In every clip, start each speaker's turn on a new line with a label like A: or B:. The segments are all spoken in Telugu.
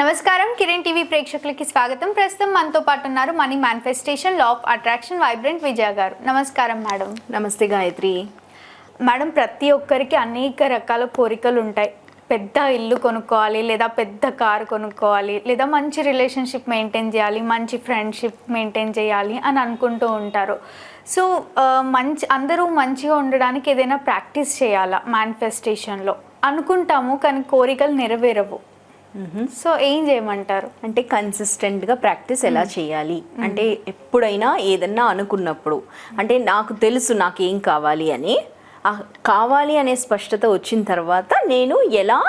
A: నమస్కారం. కిరణ్ టీవీ ప్రేక్షకులకి స్వాగతం. ప్రస్తుతం మనతో పాటు ఉన్నారు money manifestation law of attraction vibrant Vijaya గారు. నమస్కారం మేడం.
B: నమస్తే గాయత్రి.
A: మేడం ప్రతి ఒక్కరికి అనేక రకాల కోరికలు ఉంటాయి. పెద్ద ఇల్లు కొనుక్కోవాలి లేదా పెద్ద కారు కొనుక్కోవాలి లేదా మంచి రిలేషన్షిప్ మెయింటైన్ చేయాలి మంచి ఫ్రెండ్షిప్ మెయింటైన్ చేయాలి అని అనుకుంటూ ఉంటారు. సో మంచి అందరూ మంచిగా ఉండడానికి ఏదైనా ప్రాక్టీస్ చేయాలా మేనిఫెస్టేషన్లో అనుకుంటాము కానీ కోరికలు నెరవేరవు. సో ఏం చేయమంటారు?
B: అంటే కన్సిస్టెంట్గా ప్రాక్టీస్ ఎలా చేయాలి? అంటే ఎప్పుడైనా ఏదన్నా అనుకున్నప్పుడు అంటే నాకు తెలుసు నాకేం కావాలి అని కావాలి అనే స్పష్టత వచ్చిన తర్వాత నేను ఎలా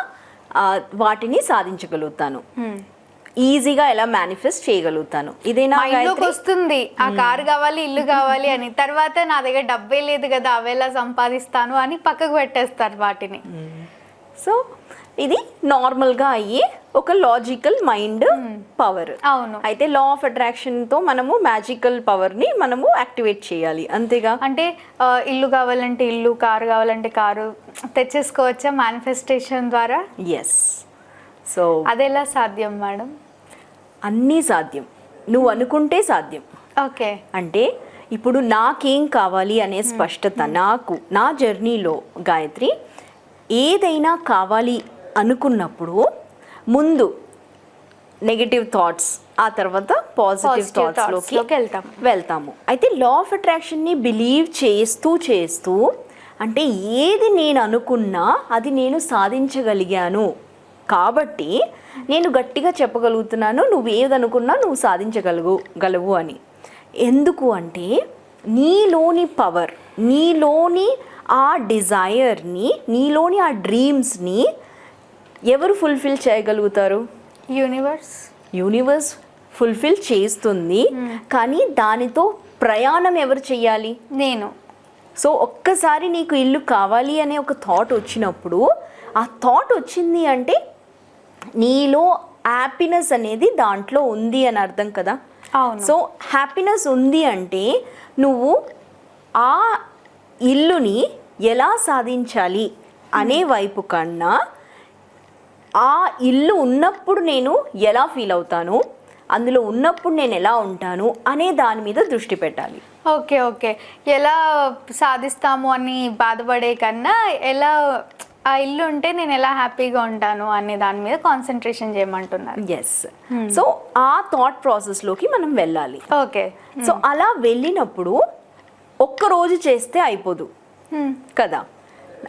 B: వాటిని సాధించగలుగుతాను? ఈజీగా ఎలా మేనిఫెస్ట్ చేయగలుగుతాను? ఇదేనా?
A: వస్తుంది. ఆ కారు కావాలి ఇల్లు కావాలి అని. తర్వాత నా దగ్గర డబ్బే లేదు కదా అవేలా సంపాదిస్తాను అని పక్కకు పెట్టేస్తారు వాటిని.
B: సో ఇది నార్మల్గా అయ్యే ఒక లాజికల్ మైండ్ పవర్
A: అవును.
B: అయితే లా ఆఫ్ అట్రాక్షన్తో మనము మ్యాజికల్ పవర్ని మనము యాక్టివేట్ చేయాలి. అంతేగా?
A: అంటే ఇల్లు కావాలంటే ఇల్లు కారు కావాలంటే కారు తెచ్చేసుకోవచ్చా మేనిఫెస్టేషన్ ద్వారా?
B: ఎస్ సో
A: అదెలా సాధ్యం మేడం?
B: అన్నీ సాధ్యం. నువ్వు అనుకుంటే సాధ్యం.
A: ఓకే.
B: అంటే ఇప్పుడు నాకేం కావాలి అనే స్పష్టత నాకు నా జర్నీలో గాయత్రి ఏదైనా కావాలి అనుకున్నప్పుడు ముందు నెగటివ్ థాట్స్ ఆ తర్వాత పాజిటివ్ థాట్స్లోకి
A: లోకి వెళ్తాం.
B: వెళ్తాము. అయితే లా ఆఫ్ అట్రాక్షన్ని బిలీవ్ చేస్తూ చేస్తూ అంటే ఏది నేను అనుకున్నా అది నేను సాధించగలిగాను. కాబట్టి నేను గట్టిగా చెప్పగలుగుతున్నాను నువ్వు ఏదనుకున్నా నువ్వు సాధించగలుగు గలవు అని. ఎందుకు అంటే నీలోని పవర్ నీలోని ఆ డిజైర్ని నీలోని ఆ డ్రీమ్స్ని ఎవరు ఫుల్ఫిల్ చేయగలుగుతారు?
A: యూనివర్స్
B: యూనివర్స్ ఫుల్ఫిల్ చేస్తుంది కానీ దానితో ప్రయాణం ఎవరు చెయ్యాలి
A: నేను.
B: సో ఒక్కసారి నీకు ఇల్లు కావాలి అనే ఒక థాట్ వచ్చినప్పుడు ఆ థాట్ వచ్చింది అంటే నీలో హ్యాపీనెస్ అనేది దాంట్లో ఉంది అని అర్థం కదా? సో హ్యాపీనెస్ ఉంది అంటే నువ్వు ఆ ఇల్లుని ఎలా సాధించాలి అనే వైపు కన్నా ఆ ఇల్లు ఉన్నప్పుడు నేను ఎలా ఫీల్ అవుతాను? అందులో ఉన్నప్పుడు నేను ఎలా ఉంటాను? అనే దాని మీద దృష్టి పెట్టాలి.
A: Okay okay. ఎలా సాధిస్తాము అని బాధపడే కన్నా ఎలా ఆ ఇల్లు ఉంటే నేను ఎలా హ్యాపీగా ఉంటాను అనే దాని మీద కాన్సన్ట్రేషన్ చేయమంటున్నారు.
B: ఎస్ సో ఆ థాట్ ప్రాసెస్లోకి మనం వెళ్ళాలి.
A: ఓకే.
B: సో అలా వెళ్ళినప్పుడు ఒక్క రోజు చేస్తే అయిపోదు.
A: Hmm.
B: కదా?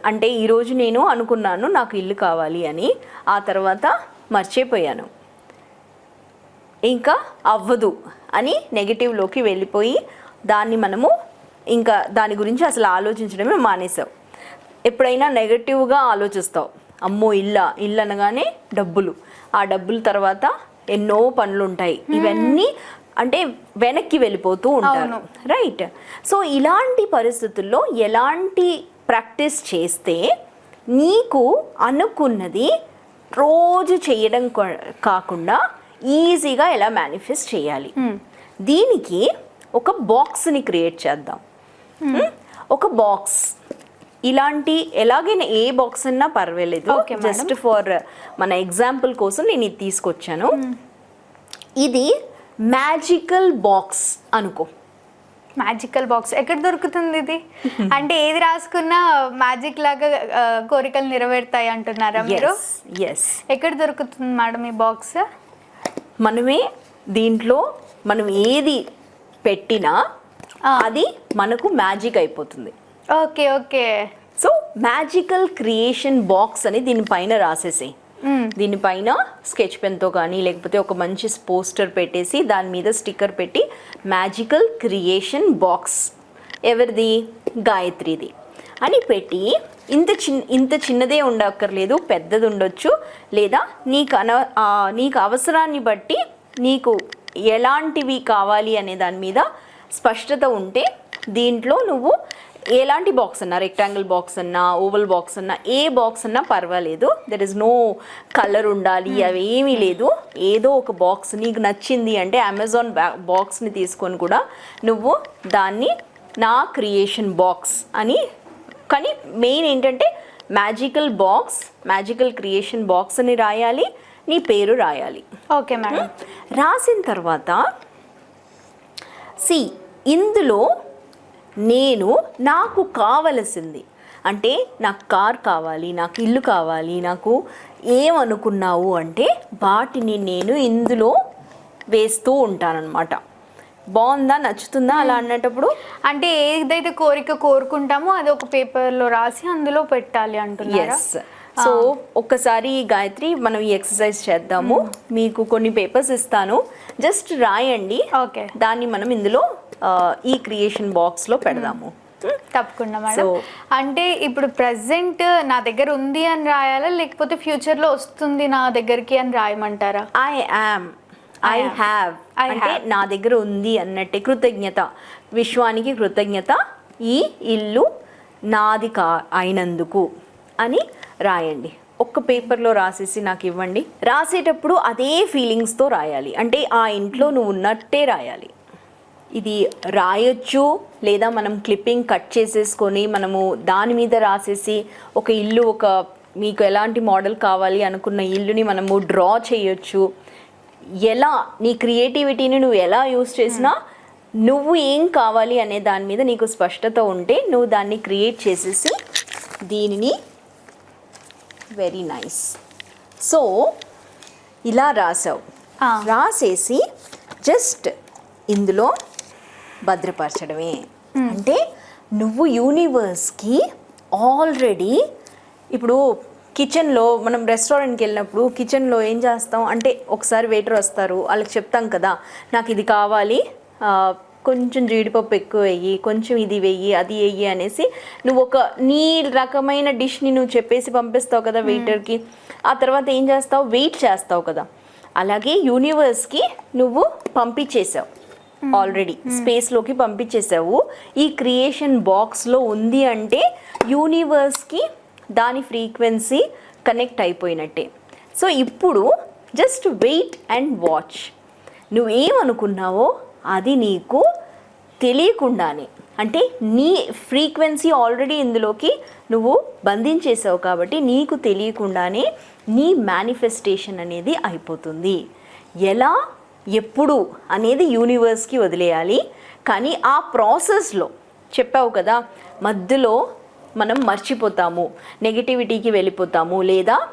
B: అంటే ఈరోజు నేను అనుకున్నాను నాకు ఇల్లు కావాలి అని. ఆ తర్వాత మర్చిపోయాను. ఇంకా అవ్వదు అని నెగిటివ్లోకి వెళ్ళిపోయి దాన్ని మనము ఇంకా దాని గురించి అసలు ఆలోచించడమే మానేసావు ఎప్పుడైనా నెగటివ్గా ఆలోచిస్తావు అమ్మో ఇల్ల ఇల్లు అనగానే డబ్బులు. ఆ డబ్బుల తర్వాత ఎన్నో పనులు ఉంటాయి. ఇవన్నీ అంటే వెనక్కి వెళ్ళిపోతూ ఉంటారు. రైట్ సో ఇలాంటి పరిస్థితుల్లో ఎలాంటి ప్రాక్టీస్ చేస్తే నీకు అనుకున్నది రోజు చేయడం కాకుండా ఈజీగా ఎలా మేనిఫెస్ట్ చేయాలి. దీనికి ఒక బాక్స్ని క్రియేట్ చేద్దాం. Hmm? ఒక బాక్స్ ఇలాంటి ఎలాగైనా ఏ బాక్స్ అన్నా పర్వాలేదు. జస్ట్ ఫర్ మన ఎగ్జాంపుల్ కోసం నేను ఇది తీసుకొచ్చాను. ఇది మ్యాజికల్ బాక్స్ అనుకో.
A: Magical box. ఎక్కడ దొరుకుతుంది ఇది? అంటే ఏది రాసుకున్నా మ్యాజిక్ లాగా కోరికలు నెరవేరుతాయి అంటున్నారా మీరు?
B: ఎస్
A: ఎక్కడ దొరుకుతుంది మేడం ఈ బాక్స్?
B: మనమే దీంట్లో మనం ఏది పెట్టినా అది మనకు మ్యాజిక్ అయిపోతుంది.
A: Okay okay.
B: So magical creation box అని దీనిపైన రాసేసి Hmm. దీనిపైన స్కెచ్ పెన్తో కానీ లేకపోతే ఒక మంచి పోస్టర్ పెట్టేసి దాని మీద స్టిక్కర్ పెట్టి మ్యాజికల్ క్రియేషన్ బాక్స్. ఎవరిది? గాయత్రిది. అని పెట్టి ఇంత చిన్న ఇంత చిన్నదే ఉండక్కర్లేదు పెద్దది ఉండొచ్చు. లేదా నీకు అన నీకు అవసరాన్ని బట్టి నీకు ఎలాంటివి కావాలి అనే దాని మీద స్పష్టత ఉంటే దీంట్లో నువ్వు ఎలాంటి బాక్స్ అన్నా రెక్టాంగిల్ బాక్స్ అన్నా ఓవల్ బాక్స్ అన్నా ఏ బాక్స్ అన్నా పర్వాలేదు. దెర్ ఇస్ నో కలర్ ఉండాలి అవి ఏమీ లేదు. ఏదో ఒక బాక్స్ నీకు నచ్చింది అంటే అమెజాన్ బాక్స్ని తీసుకొని కూడా నువ్వు దాన్ని నా క్రియేషన్ బాక్స్ అని కానీ మెయిన్ ఏంటంటే magical box magical creation box అని రాయాలి నీ పేరు రాయాలి.
A: ఓకే మేడం
B: రాసిన తర్వాత సి ఇందులో నేను నాకు కావలసింది. అంటే నాకు కార్ కావాలి నాకు ఇల్లు కావాలి నాకు ఏమనుకున్నావు అంటే వాటిని నేను ఇందులో వేస్తూ ఉంటానన్నమాట. బాగుందా? నచ్చుతుందా అలా అన్నటప్పుడు?
A: అంటే ఏదైతే కోరిక కోరుకుంటామో అది ఒక పేపర్లో రాసి అందులో పెట్టాలి అంటున్నారా?
B: సో ఒక్కసారి గాయత్రి మనం ఈ ఎక్సర్సైజ్ చేద్దాము. మీకు కొన్ని పేపర్స్ ఇస్తాను. జస్ట్ రాయండి.
A: ఓకే.
B: దాన్ని మనం ఇందులో ఈ క్రియేషన్ బాక్స్లో పెడదాము.
A: తప్పకుండా మేడం. అంటే ఇప్పుడు ప్రజెంట్ నా దగ్గర ఉంది అని రాయాలా? లేకపోతే ఫ్యూచర్లో వస్తుంది నా దగ్గరికి అని రాయమంటారా?
B: I am I. హ్యావ్ అంటే. నా దగ్గర ఉంది అన్నట్టే. కృతజ్ఞత. విశ్వానికి కృతజ్ఞత. ఈ ఇల్లు నాది కా అయినందుకు అని రాయండి. ఒక్క పేపర్లో రాసేసి నాకు ఇవ్వండి. రాసేటప్పుడు అదే ఫీలింగ్స్తో రాయాలి. అంటే ఆ ఇంట్లో నువ్వు ఉన్నట్టే రాయాలి. ఇది రాయొచ్చు లేదా మనం క్లిప్పింగ్ కట్ చేసేసుకొని మనము దాని మీద రాసేసి ఒక ఇల్లు ఒక మీకు ఎలాంటి మోడల్ కావాలి అనుకున్న ఇల్లుని మనము డ్రా చేయొచ్చు. ఎలా నీ క్రియేటివిటీని నువ్వు ఎలా యూస్ చేసినా నువ్వు ఏం కావాలి అనే దాని మీద నీకు స్పష్టత ఉంటే నువ్వు దాన్ని క్రియేట్ చేసేసి దీనిని వెరీ నైస్. సో ఇలా రాసావు. రాసేసి జస్ట్ ఇందులో భద్రపరచడమే. అంటే నువ్వు యూనివర్స్కి ఆల్రెడీ ఇప్పుడు కిచెన్లో మనం రెస్టారెంట్కి వెళ్ళినప్పుడు కిచెన్లో ఏం చేస్తాం? అంటే ఒకసారి వెయిటర్ వస్తారు వాళ్ళకి చెప్తాం కదా నాకు ఇది కావాలి కొంచెం జీడిపప్పు ఎక్కువ వెయ్యి కొంచెం ఇది వెయ్యి అది వెయ్యి అనేసి నువ్వు ఒక నీ రకమైన డిష్ని నువ్వు చెప్పేసి పంపిస్తావు కదా వెయిటర్కి ఆ తర్వాత ఏం చేస్తావు? వెయిట్ చేస్తావు కదా. అలాగే యూనివర్స్కి నువ్వు పంపించేసావు. ఆల్రెడీ స్పేస్లోకి పంపించేసావు. ఈ క్రియేషన్ బాక్స్లో ఉంది అంటే యూనివర్స్కి దాని ఫ్రీక్వెన్సీ కనెక్ట్ అయిపోయినట్టే. సో ఇప్పుడు జస్ట్ వెయిట్ అండ్ వాచ్ నువ్వేమనుకున్నావో అది నీకు తెలియకుండానే. అంటే నీ ఫ్రీక్వెన్సీ ఆల్రెడీ ఇందులోకి నువ్వు బంధించేసావు కాబట్టి నీకు తెలియకుండానే నీ మేనిఫెస్టేషన్ అనేది అయిపోతుంది. ఎలా? ఎప్పుడు అనేది యూనివర్స్కి వదిలేయాలి. కానీ ఆ ప్రాసెస్లో చెప్పావు కదా మధ్యలో మనం మర్చిపోతాము నెగిటివిటీకి వెళ్ళిపోతాము లేదా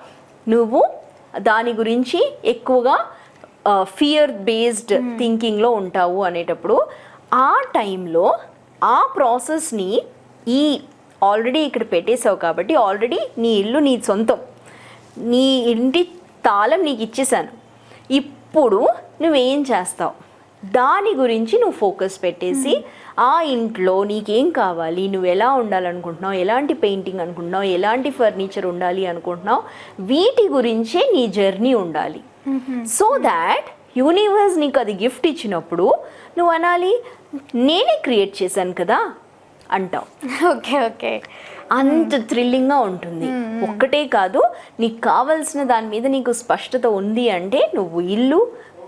B: నువ్వు దాని గురించి ఎక్కువగా ఫియర్ బేస్డ్ థింకింగ్లో ఉంటావు అనేటప్పుడు ఆ టైంలో ఆ ప్రాసెస్ని ఈ ఆల్రెడీ ఇక్కడ పెట్టేశావు కాబట్టి ఆల్రెడీ నీ ఇల్లు నీ సొంతం. నీ ఇంటి తాళం నీకు ఇచ్చేసాను ఇప్పుడు నువ్వేం చేస్తావు? దాని గురించి నువ్వు ఫోకస్ పెట్టేసి ఆ ఇంట్లో నీకేం కావాలి? నువ్వు ఎలా ఉండాలనుకుంటున్నావు? ఎలాంటి పెయింటింగ్ అనుకుంటున్నావు? ఎలాంటి ఫర్నిచర్ ఉండాలి అనుకుంటున్నావు? వీటి గురించే నీ జర్నీ ఉండాలి. సో దాట్ యూనివర్స్ నీకు అది గిఫ్ట్ ఇచ్చినప్పుడు నువ్వు అనాలి నేనే క్రియేట్ చేశాను కదా అంటావు.
A: Okay okay.
B: అంత థ్రిల్లింగ్గా ఉంటుంది. ఒక్కటే కాదు నీకు కావాల్సిన దాని మీద నీకు స్పష్టత ఉంది అంటే నువ్వు ఇల్లు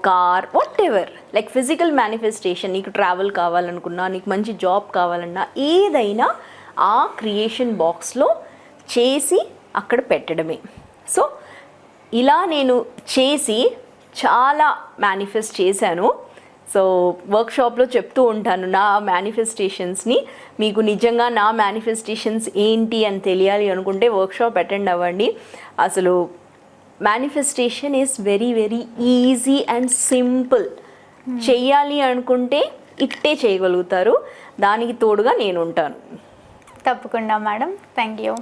B: car whatever like physical manifestation నీకు ట్రావెల్ కావాలనుకున్నా నీకు మంచి జాబ్ కావాలన్నా ఏదైనా ఆ క్రియేషన్ బాక్స్లో చేసి అక్కడ పెట్టడమే. సో ఇలా నేను చేసి చాలా మేనిఫెస్ట్ చేశాను. సో వర్క్షాప్లో చెప్తూ ఉంటాను నా మేనిఫెస్టేషన్స్ని మీకు నిజంగా నా మేనిఫెస్టేషన్స్ ఏంటి అని తెలియాలి అనుకుంటే వర్క్షాప్ అటెండ్ అవ్వండి. అసలు manifestation is very very easy and simple చెయ్యాలి అనుకుంటే ఇట్టే చేయగలుగుతారు. దానికి తోడుగా నేను ఉంటాను.
A: తప్పకుండా madam. Thank you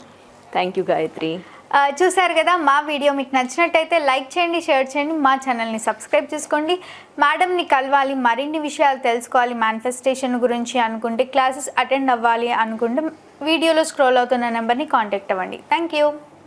B: thank you Gayathri.
A: చూసారు చూశారు కదా మా వీడియో మీకు నచ్చినట్టయితే లైక్ చేయండి షేర్ చేయండి మా ఛానల్ని సబ్స్క్రైబ్ చేసుకోండి. మేడంని కలవాలి మరిన్ని విషయాలు తెలుసుకోవాలి మేనిఫెస్టేషన్ గురించి అనుకుంటే క్లాసెస్ అటెండ్ అవ్వాలి అనుకుంటే వీడియోలో స్క్రోల్ అవుతున్న నెంబర్ని కాంటాక్ట్ అవ్వండి. Thank you